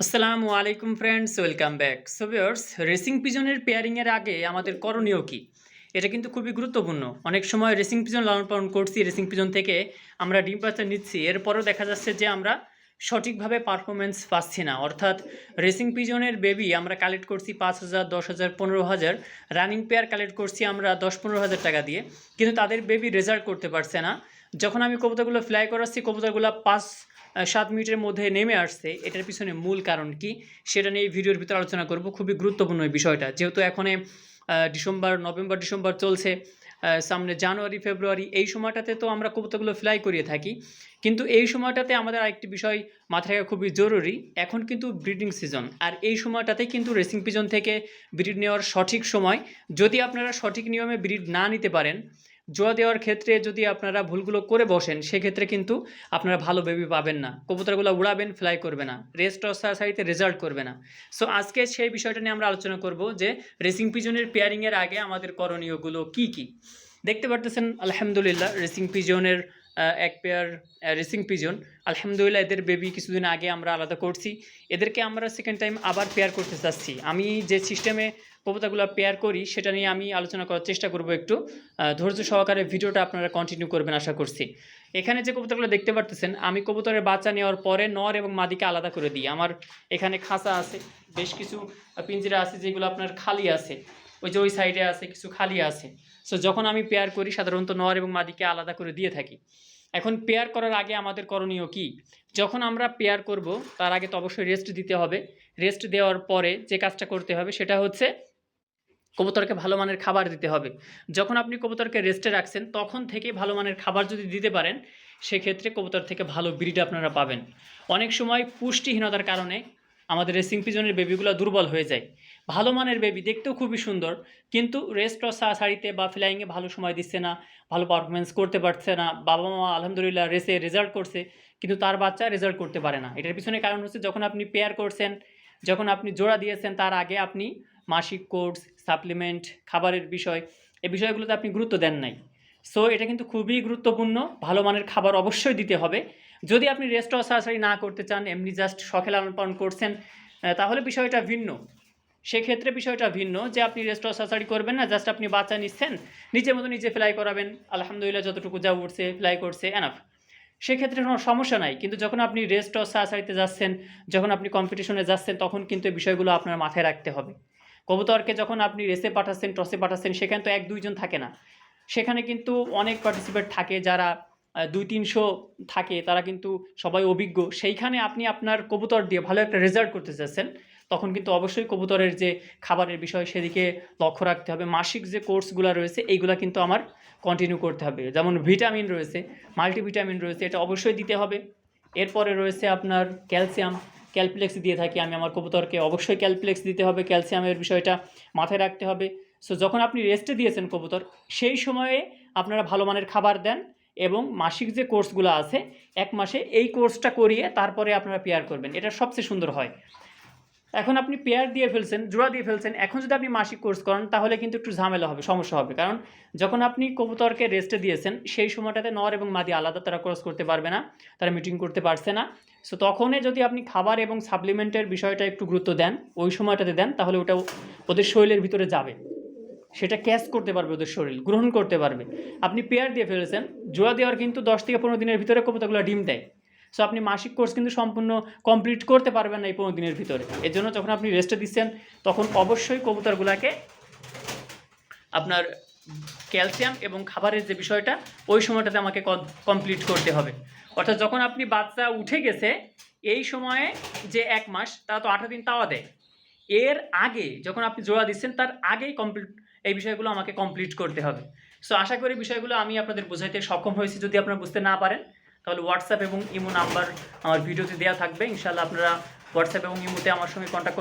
আসসালামু আলাইকুম friends welcome back so viewers racing পিজনের পেয়ারিংয়ের আগে আমাদের করণীয় কি? এটা কিন্তু খুবই গুরুত্বপূর্ণ। অনেক সময় রেসিং পিজন লালন পালন করছি রেসিং পিজন থেকে আমরা ডিম বাচ্চা নিচ্ছি। এরপরও দেখা যাচ্ছে যে আমরা সঠিকভাবে পারফরমেন্স পাচ্ছি না। অর্থাৎ রেসিং পিজনের বেবি আমরা কালেক্ট করছি পাঁচ হাজার দশ হাজার পনেরো হাজার। রানিং পেয়ার কালেক্ট করছি আমরা দশ পনেরো হাজার টাকা দিয়ে। কিন্তু তাদের বেবি রেজাল্ট করতে পারছে না। যখন আমি কবিতাগুলো ফ্লাই করাচ্ছি কবুতরগুলো পাঁচ আহ, সাত মিনিটের মধ্যে নেমে আসছে। এটার পিছনে মূল কারণ কি? সেটা নিয়ে এই ভিডিওর ভিতরে আলোচনা করব। খুবই গুরুত্বপূর্ণ এই বিষয়টা। যেহেতু এখন ডিসেম্বর, নভেম্বর, ডিসেম্বর চলছে সামনে জানুয়ারি, ফেব্রুয়ারি, এই সময়টাতে তো আমরা কবুতরগুলো ফ্লাই করিয়ে থাকি। কিন্তু এই সময়টাতে আমাদের আরেকটি বিষয় মাথায় রাখা খুবই জরুরি। এখন কিন্তু ব্রিডিং সিজন আর এই সময়টাতে কিন্তু রেসিং পিজন থেকে ব্রিড নেওয়ার সঠিক সময়, যদি আপনারা সঠিক নিয়মে ব্রিড না নিতে পারেন জোয়া দেওয়ার ক্ষেত্রে যদি আপনারা ভুলগুলো করে বসেন, সেক্ষেত্রে কিন্তু আপনারা ভালো বেবি পাবেন না। কবুতরগুলো উড়াবেন ফ্লাই করবে না। রেস্ট সাইতে রেজাল্ট করবে না। সো আজকে সেই বিষয়টা নিয়ে আমরা আলোচনা করব যে রেসিং পিজনের পেয়ারিংয়ের আগে আমাদের করণীয়গুলো কি কি? দেখতে পারতেছেন, আলহামদুলিল্লাহ রেসিং পিজনের এক পেয়ার রেসিং পিজন আলহামদুলিল্লাহ, এদের বেবি কিছুদিন আগে আমরা আলাদা করছি। এদেরকে আমরা সেকেন্ড টাইম আবার পেয়ার করতে চাচ্ছি। আমি যে সিস্টেমে কবুতরগুলো পেয়ার করি, সেটা নিয়ে আমি আলোচনা করার চেষ্টা করব একটু। ধৈর্য সহকারে ভিডিওটা আপনারা কন্টিনিউ করবেন আশা করছি। এখানে যে কবিতাগুলো দেখতে পারতেছেন, আমি কবুতরের বাচ্চা নেওয়ার পরে নর এবং মাদিকে আলাদা করে দিই। আমার এখানে খাঁচা আছে, বেশ কিছু পিঞ্জিরা আছে যেগুলো আপনার খালি আছে। ওই যে ওই সাইডে আছে, কিছু খালি আছে। সো যখন আমি পেয়ার করি, সাধারণত নর এবং মাদিকে আলাদা করে দিয়ে থাকি। এখন পেয়ার করার আগে আমাদের করণীয় কি? যখন আমরা পেয়ার করব, তার আগে তো অবশ্যই রেস্ট দিতে হবে। রেস্ট দেওয়ার পরে যে কাজটা করতে হবে, সেটা হচ্ছে কবুতরকে ভালো মানের খাবার দিতে হবে। যখন আপনি কবুতরকে রেস্টে রাখছেন, তখন থেকে ভালো মানের খাবার যদি দিতে পারেন, সেক্ষেত্রে কবুতর থেকে ভালো ব্রিড আপনারা পাবেন। অনেক সময় পুষ্টিহীনতার কারণে আমাদের রেসিং পিজনের বেবিগুলো দুর্বল হয়ে যায়। ভালো মানের বেবি দেখতেও খুবই সুন্দর, কিন্তু রেস্ট সারিতে বা ফ্লাইংয়ে ভালো সময় দিচ্ছে না, ভালো পারফরমেন্স করতে পারছে না বাবা মা আলহামদুলিল্লাহ রেসে রেজাল্ট করছে, কিন্তু তার বাচ্চা রেজাল্ট করতে পারে না। এটার পিছনে কারণ হচ্ছে যখন আপনি পেয়ার করছেন, যখন আপনি জোড়া দিয়েছেন, তার আগে আপনি মাসিক কোর্স, সাপ্লিমেন্ট, খাবারের বিষয়, এই বিষয়গুলোতে আপনি গুরুত্ব দেন নাই। সো এটা কিন্তু খুবই গুরুত্বপূর্ণ। ভালো মানের খাবার অবশ্যই দিতে হবে। যদি আপনি রেস্ট সারাসারি না করতে চান, এমনি জাস্ট শখে লালন পালন করছেন তাহলে বিষয়টা ভিন্ন। সেক্ষেত্রে বিষয়টা ভিন্ন যে আপনি রেস্ট সাসারি করবেন না জাস্ট আপনি বাচ্চা নিচ্ছেন, নিজের মতো নিজে ফ্লাই করাবেন, আলহামদুলিল্লাহ যতটুকু যা উঠছে ফ্লাই করছে এনাফ সেক্ষেত্রে কোনো সমস্যা নাই, কিন্তু যখন আপনি রেস্ট সাসারিতে যাচ্ছেন, যখন আপনি কম্পিটিশনে যাচ্ছেন, তখন কিন্তু এই বিষয়গুলো আপনার মাথায় রাখতে হবে। কবুতরকে যখন আপনি রেসে পাঠাচ্ছেন, টসে পাঠাচ্ছেন, সেখানে তো এক দুইজন থাকে না। সেখানে কিন্তু অনেক পার্টিসিপেট থাকে যারা দুই তিনশো থাকে, তারা কিন্তু সবাই অভিজ্ঞ। সেইখানে আপনি আপনার কবুতর দিয়ে ভালো একটা রেজাল্ট করতে চাচ্ছেন, তখন কিন্তু অবশ্যই কবুতরের যে খাবারের বিষয় সেদিকে লক্ষ্য রাখতে হবে। মাসিক যে কোর্সগুলো রয়েছে, এইগুলা কিন্তু আমার কন্টিনিউ করতে হবে। যেমন ভিটামিন রয়েছে মাল্টিভিটামিন রয়েছে, এটা অবশ্যই দিতে হবে। এরপরে রয়েছে আপনার ক্যালসিয়াম ক্যালপ্লেক্স দিয়ে থাকি, আমি আমার কবুতরকে অবশ্যই ক্যালপ্লেক্স দিতে হবে ক্যালসিয়ামের বিষয়টা মাথায় রাখতে হবে। সো যখন আপনি রেস্টে দিয়েছেন কবুতর, সেই সময়ে আপনারা ভালো মানের খাবার দেন এবং মাসিক যে কোর্সগুলো আছে, এক মাসে এই কোর্সটা করিয়ে তারপরে আপনারা পেয়ার করবেন। এটা সবচেয়ে সুন্দর হয়। এখন আপনি পেয়ার দিয়ে ফেলছেন জোড়া দিয়ে ফেলছেন, এখন যদি আপনি মাসিক কোর্স করেন, তাহলে কিন্তু একটু ঝামেলা হবে, সমস্যা হবে। কারণ যখন আপনি কবুতরকে রেস্টে দিয়েছেন, সেই সময়টাতে নর এবং মাদি আলাদা, তারা ক্রস করতে পারবে না, তারা মিটিং করতে পারছে না। সো তখনই যদি আপনি খাবার এবং সাপ্লিমেন্টের বিষয়টা একটু গুরুত্ব দেন, ওই সময়টাতে দেন, তাহলে ওটা ওদের শরীরের ভিতরে যাবে। সেটা ক্যাচ করতে পারবে ওদের শরীর, গ্রহণ করতে পারবে। আপনি পেয়ার দিয়ে ফেলেছেন জোড়া দেওয়ার কিন্তু দশ থেকে পনেরো দিনের ভিতরে কবুতরগুলো ডিম দেয়। সো আপনি মাসিক কোর্স কিন্তু সম্পূর্ণ কমপ্লিট করতে পারবেন না এই পনেরো দিনের ভিতরে। এর জন্য যখন আপনি রেস্টে দিচ্ছেন, তখন অবশ্যই কবুতরগুলোকে আপনার ক্যালসিয়াম এবং খাবারের যে বিষয়টা, ওই সময়টাতে আমাকে কমপ্লিট করতে হবে। অর্থাৎ যখন আপনি বাচ্চা উঠে গেছে, এই সময়ে যে এক মাস, তারা তো আঠারো দিন তাওয়া দেয়। এর আগে যখন আপনি জোড়া দিচ্ছেন, তার আগেই কমপ্লিট এই বিষয়গুলো আমাকে কমপ্লিট করতে হবে। সো আশা করি বিষয়গুলো আমি আপনাদের বোঝাইতে সক্ষম হয়েছি, যদি আপনারা বুঝতে না পারেন। তাহলে হোয়াটসঅ্যাপ এবং ইমো নাম্বার আমার ভিডিওতে দেওয়া থাকবে। ইনশাল্লাহ আপনারা হোয়াটসঅ্যাপ এবং ইমোতে আমার সঙ্গে কন্ট্যাক্ট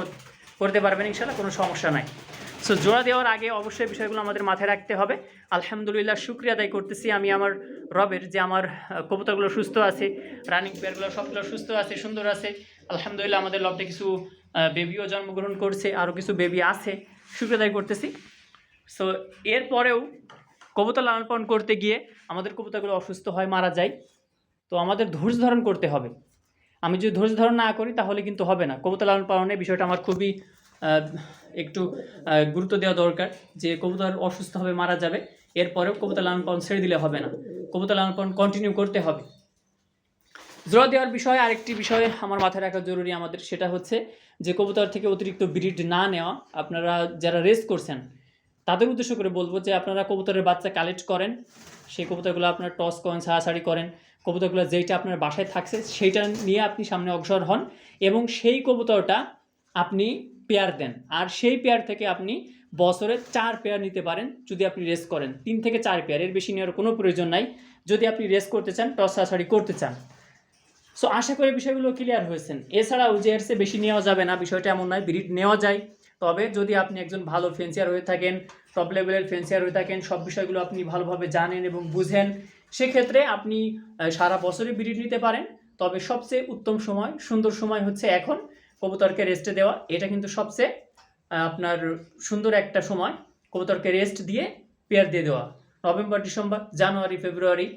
করতে পারবেন ইনশাল্লাহ কোনো সমস্যা নাই। সো জোড়া দেওয়ার আগে অবশ্যই বিষয়গুলো আমাদের মাথায় রাখতে হবে। আলহামদুলিল্লাহ, শুক্রিয়া আদায় করতেছি আমি আমার রবের যে আমার কবুতরগুলো সুস্থ আছে রানিং পেয়ারগুলো সবগুলো সুস্থ আছে, সুন্দর আছে। আলহামদুলিল্লাহ, আমাদের লবটে কিছু বেবিও জন্মগ্রহণ করছে আরও কিছু বেবি আছে। শুক্রিয়া আদায় করতেছি। সো এরপরেও কবুতর লালন পালন করতে গিয়ে আমাদের কবুতরগুলো অসুস্থ হয়, মারা যায়। তো আমাদের ধৈর্য ধারণ করতে হবে। আমি যদি ধৈর্য ধারণ না করি, তাহলে কিন্তু হবে না। কবুতর লালন পালনের বিষয়টা আমার খুবই একটু গুরুত্ব দেওয়া দরকার যে কবুতর অসুস্থ হবে মারা যাবে, এরপরেও কবুতর লালন পালন ছেড়ে দিলে হবে না। কবুতর লালন পালন কন্টিনিউ করতে হবে। জোড়া দেওয়ার বিষয়ে আরেকটি বিষয় আমার মাথায় রাখা জরুরি আমাদের, সেটা হচ্ছে যে কবুতর থেকে অতিরিক্ত ব্রিড না নেওয়া, আপনারা যারা রেস করছেন তাদের উদ্দেশ্য করে বলব যে আপনারা কবুতরের বাচ্চা কালেক্ট করেন, সেই কবুতরগুলো আপনার টস করেন ছাড়াছাড়ি করেন। কবুতরগুলো যেইটা আপনার বাসায় থাকছে, সেইটা নিয়ে আপনি সামনে অগ্রসর হন এবং সেই কবুতরটা আপনি পেয়ার দেন। আর সেই পেয়ার থেকে আপনি বছরে চার পেয়ার নিতে পারেন যদি আপনি রেস করেন। তিন থেকে চার পেয়ার এর বেশি নেওয়ার কোনো প্রয়োজন নাই। যদি আপনি রেস করতে চান টস ছাড়াছাড়ি করতে চান। সো আশা করি বিষয়গুলো ক্লিয়ার হয়েছেন। এছাড়াও যে এর বেশি নেওয়া যাবে না, বিষয়টা এমন নয় ব্রিড নেওয়া যায়। তবে যদি আপনি একজন ভালো ফেন্সিয়ার হয়ে থাকেন টপ লেভেলের ফেন্সিয়ার হয়ে থাকেন, সব বিষয়গুলো আপনি ভালোভাবে জানেন এবং বুঝেন, সেক্ষেত্রে আপনি সারা বছরই ব্রিড নিতে পারেন। তবে সবচেয়ে উত্তম সময়, সুন্দর সময় হচ্ছে এখন, কবুতরকে রেস্টে দেওয়া। এটা কিন্তু সবচেয়ে আপনার সুন্দর একটা সময়, কবুতরকে রেস্ট দিয়ে পেয়ার দিয়ে দেওয়া। November, December, January, February,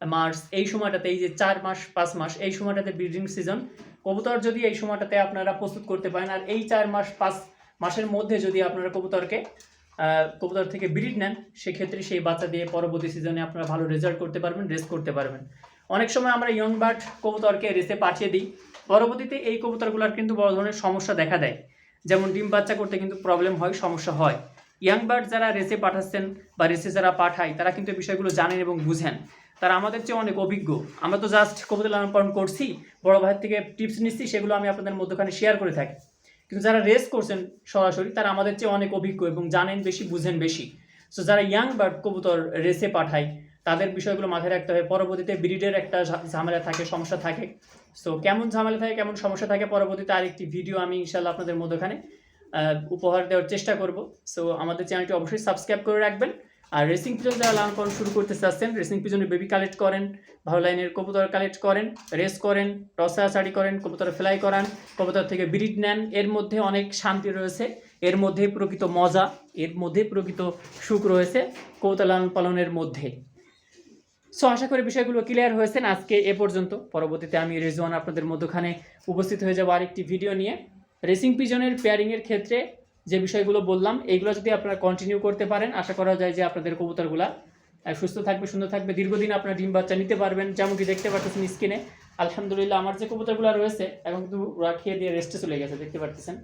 March, এই সময়টাতে, এই যে চার মাস, পাঁচ মাস, এই সময়টাতে ব্রিডিং সিজন কবুতর যদি এই সময়টাতে আপনারা প্রস্তুত করতে পারেন, আর এই চার মাস, পাঁচ মাসের মধ্যে যদি আপনারা কবুতরকে কবুতর থেকে ব্রিড নেন, সেক্ষেত্রে সেই বাচ্চা দিয়ে পরবর্তী সিজনে আপনারা ভালো রেজাল্ট করতে পারবেন রেস করতে পারবেন। অনেক সময় আমরা ইয়ং বার্ড কবুতরকে রেসে পাঠিয়ে দিই। পরবর্তীতে এই কবুতরগুলোর কিন্তু বড় ধরনের সমস্যা দেখা দেয়। যেমন ডিম বাচ্চা করতে কিন্তু প্রবলেম হয়, সমস্যা হয়। ইয়াং বার্ড যারা রেসে পাঠাচ্ছেন বা রেসে যারা পাঠায়, তারা কিন্তু বিষয়গুলো জানেন এবং বুঝেন। তারা আমাদের চেয়ে অনেক অভিজ্ঞ। আমরা তো জাস্ট কবুতর লালন পালন করছি, বড় ভাইয়ের থেকে টিপস নিচ্ছি, সেগুলো আমি আপনাদের মধ্যখানে শেয়ার করে থাকি। কিন্তু যারা রেস করছেন সরাসরি, তারা আমাদের চেয়ে অনেক অভিজ্ঞ এবং জানেন বেশি, বুঝেন বেশি। সো যারা ইয়াং বার্ড কবুতর রেসে পাঠায়, তাদের বিষয়গুলো মাথায় রাখতে হবে। পরবর্তীতে ব্রিডের একটা ঝামেলা থাকে, সমস্যা থাকে। সো কেমন ঝামেলা থাকে, কেমন সমস্যা থাকে, পরবর্তীতে আরেকটি ভিডিও আমি ইনশাল্লাহ আপনাদের মধ্যখানে উপহার দেওয়ার চেষ্টা করব। সো আমাদের চ্যানেলটি অবশ্যই সাবস্ক্রাইব করে রাখবেন। আর রেসিং পিজন যারা লালন পালন শুরু করতে চাচ্ছেন রেসিং পিজনের বেবি কালেক্ট করেন, ভালো লাইনের কবুতর কালেক্ট করেন রেস করেন সাড়ি করেন, কবুতর ফ্লাই করান, কবুতর থেকে ব্রিড নেন, এর মধ্যে অনেক শান্তি রয়েছে, এর মধ্যে প্রকৃত মজা, এর মধ্যে প্রকৃত সুখ রয়েছে কবুতর লালন পালনের মধ্যে। সো আশা করি বিষয়গুলো ক্লিয়ার হয়েছেন আজকে এ পর্যন্ত। পরবর্তীতে আমি রেজওয়ান আপনাদের মধ্যখানে উপস্থিত হয়ে যাব আরেকটি ভিডিও নিয়ে। রেসিং পিজনের পেয়ারিংয়ের ক্ষেত্রে যে বিষয়গুলো বললাম, এইগুলো যদি আপনারা কন্টিনিউ করতে পারেন, আশা করা যায় যে আপনাদের কবুতরগুলা সুস্থ থাকবে, সুন্দর থাকবে। দীর্ঘদিন আপনারা ডিম বাচ্চা নিতে পারবেন, যেমনটি দেখতে পাচ্ছেন স্ক্রিনে আলহামদুলিল্লাহ, আমার যে কবুতরগুলো রয়েছে, এখন কিন্তু ওরা খেয়ে দিয়ে রেস্টে চলে গেছে, দেখতে পাচ্ছেন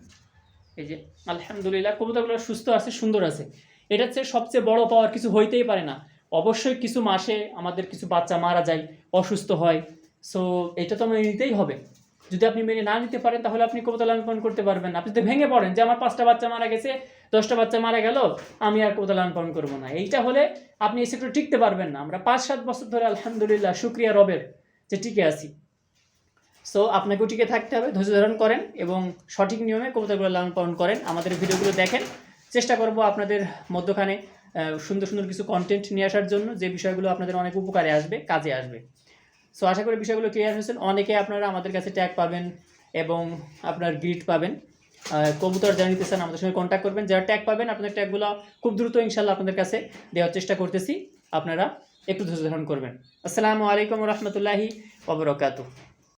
এই যে, আলহামদুলিল্লাহ, কবুতরগুলো সুস্থ আছে, সুন্দর আছে। এটা হচ্ছে সবচেয়ে বড় পাওয়ার কিছু হইতেই পারে না। অবশ্যই কিছু মাসে আমাদের কিছু বাচ্চা মারা যায়, অসুস্থ হয়। সো এটা তো মেনে নিতেই হবে। যদি আপনি মেনে না নিতে পারেন, তাহলে আপনি কবুতর লালন পালন করতে পারবেন আপনি তো ভেঙে পড়েন যে, আমার পাঁচটা বাচ্চা মারা গেছে, দশটা বাচ্চা মারা গেল, আমি আর কবুতর লালন পালন করব না। এইটা হলে আপনি এই সেক্টরে টিকতে পারবেন না। আমরা পাঁচ, সাত বছর ধরে আলহামদুলিল্লাহ শুক্রিয়া রবের যে টিকে আছি। সো আপনাকেও টিকে থাকতে হবে, ধৈর্য ধারণ করেন এবং সঠিক নিয়মে কবুতরগুলো লালন পালন করেন। আমাদের ভিডিওগুলো দেখেন। চেষ্টা করব আপনাদের মধ্যখানে সুন্দর সুন্দর কিছু কন্টেন্ট নিয়ে আসার জন্য, যে বিষয়গুলো আপনাদের অনেক উপকারে আসবে, কাজে আসবে। সো আশা করি বিষয়গুলো ক্লিয়ার হয়েছেন অনেকে আপনারা আমাদের কাছে ট্যাগ পাবেন এবং আপনার গ্রিড পাবেন। কবুতর জানিতে নিতে চান, আমাদের সঙ্গে কন্ট্যাক্ট করবেন। যারা ট্যাগ পাবেন, আপনাদের ট্যাগগুলো খুব দ্রুত ইনশাল্লাহ আপনাদের কাছে দেওয়ার চেষ্টা করতেছি। আপনারা একটু ধৈর্য ধারণ করবেন। আসসালামু আলাইকুম রহমতুল্লাহি ওবরকাতু